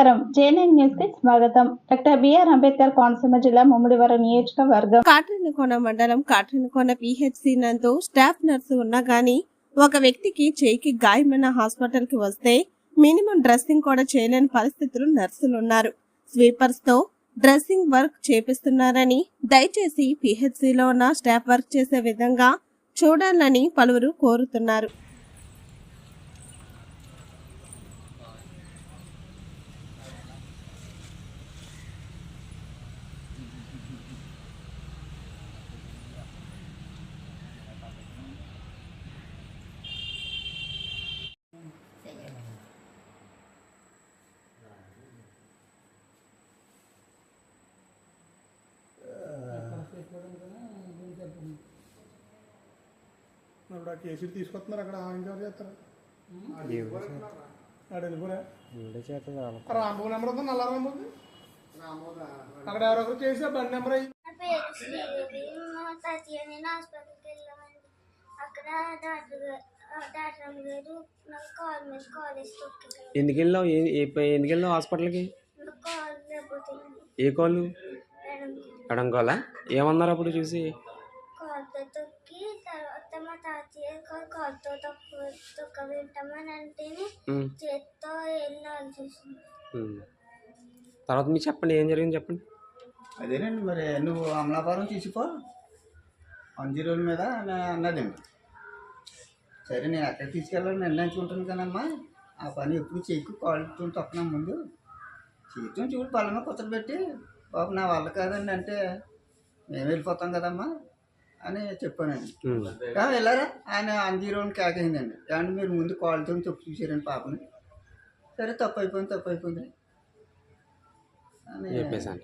Nine న్యూస్కి స్వాగతం. Doctor BR Ambedkar Konaseema జిల్లా ముమ్మిడివరం నియోజకవర్గం. కాట్రినకోన మండలం కాట్రినకోన పిహెచ్సి నందు స్టాఫ్ నర్సు ఉన్నా గాని ఒక వ్యక్తికి చేయికి గాయమైన హాస్పిటల్కి వస్తే మినిమం డ్రెస్సింగ్ కూడా చేయలేని పరిస్థితులు నర్సులు ఉన్నారు స్వీపర్స్తో డ్రెస్సింగ్ వర్క్ చేపిస్తున్నారని దయచేసి పిహెచ్సిలో ఉన్న స్టాఫ్ వర్క్ చేసే విధంగా చూడాలని పలువురు కోరుతున్నారు. ఇప్పుడు ఆ కేసీ తీసుకొస్తున్నారు అక్కడ ఇంకెవరు చేస్తారు. ఆడ నెంబర్ ఉంది? నల్ల రాంబాబు అక్కడ ఎవరొకరు చేసి ఆ బండి నెంబర్ అయ్యి నా పేరు శ్రీదేవి మా తాతయ్య నేను హాస్పిటల్కి వెళ్ళామండి అక్కడ డాక్టర్ గారు ఆ డాక్టర్ అమ్మ గారు నాకు కాల్ మీద కాలేజ్ తొక్కింది ఎందుకు వెళ్ళావు ఏ ఏ- ఎందుకు వెళ్ళావు హాస్పిటల్కి? నాకు కాల్ ఏ ఎడం కాలా ఏమన్నారు అప్పుడు చూసి? కాల్తో తొక్కి తర్వాత మా తాతయ్య కాల్తో తొక్క తొక్క వింటామని అంటేనే చేత్తో వెళ్ళి. తర్వాత మీరు చెప్పండి ఏం జరిగింది చెప్పండి. అదేనండి మరి నువ్వు అమలాపురం తీసిపో వన్ జీరో మీద అన్న- అన్నదండి సరే నేను ఎక్కడ తీసుకెళ్ళాలని నిర్ణయించుకుంటాను కానమ్మా ఆ పని ఎప్పుడు చేయకు కాళ్ళతో తొక్కనా ముందు. చేయటం చూడు పళ్ళమ కుత్తలు పెట్టి బాబు నా వల్ల కాదండి అంటే మేము వెళ్ళిపోతాం కదమ్మా. అని చెప్పానండి. ఉమ్, "ఆ, వెళ్ళారా ఆయన వన్ జీరోని కేకైందండి. కానీ మీరు ముందు కాళ్ళతో తొక్కి చూసారండి పాపని. సరే తప్పు అయిపోయింది తప్పు అయిపోయింది అని చెప్పేసాను.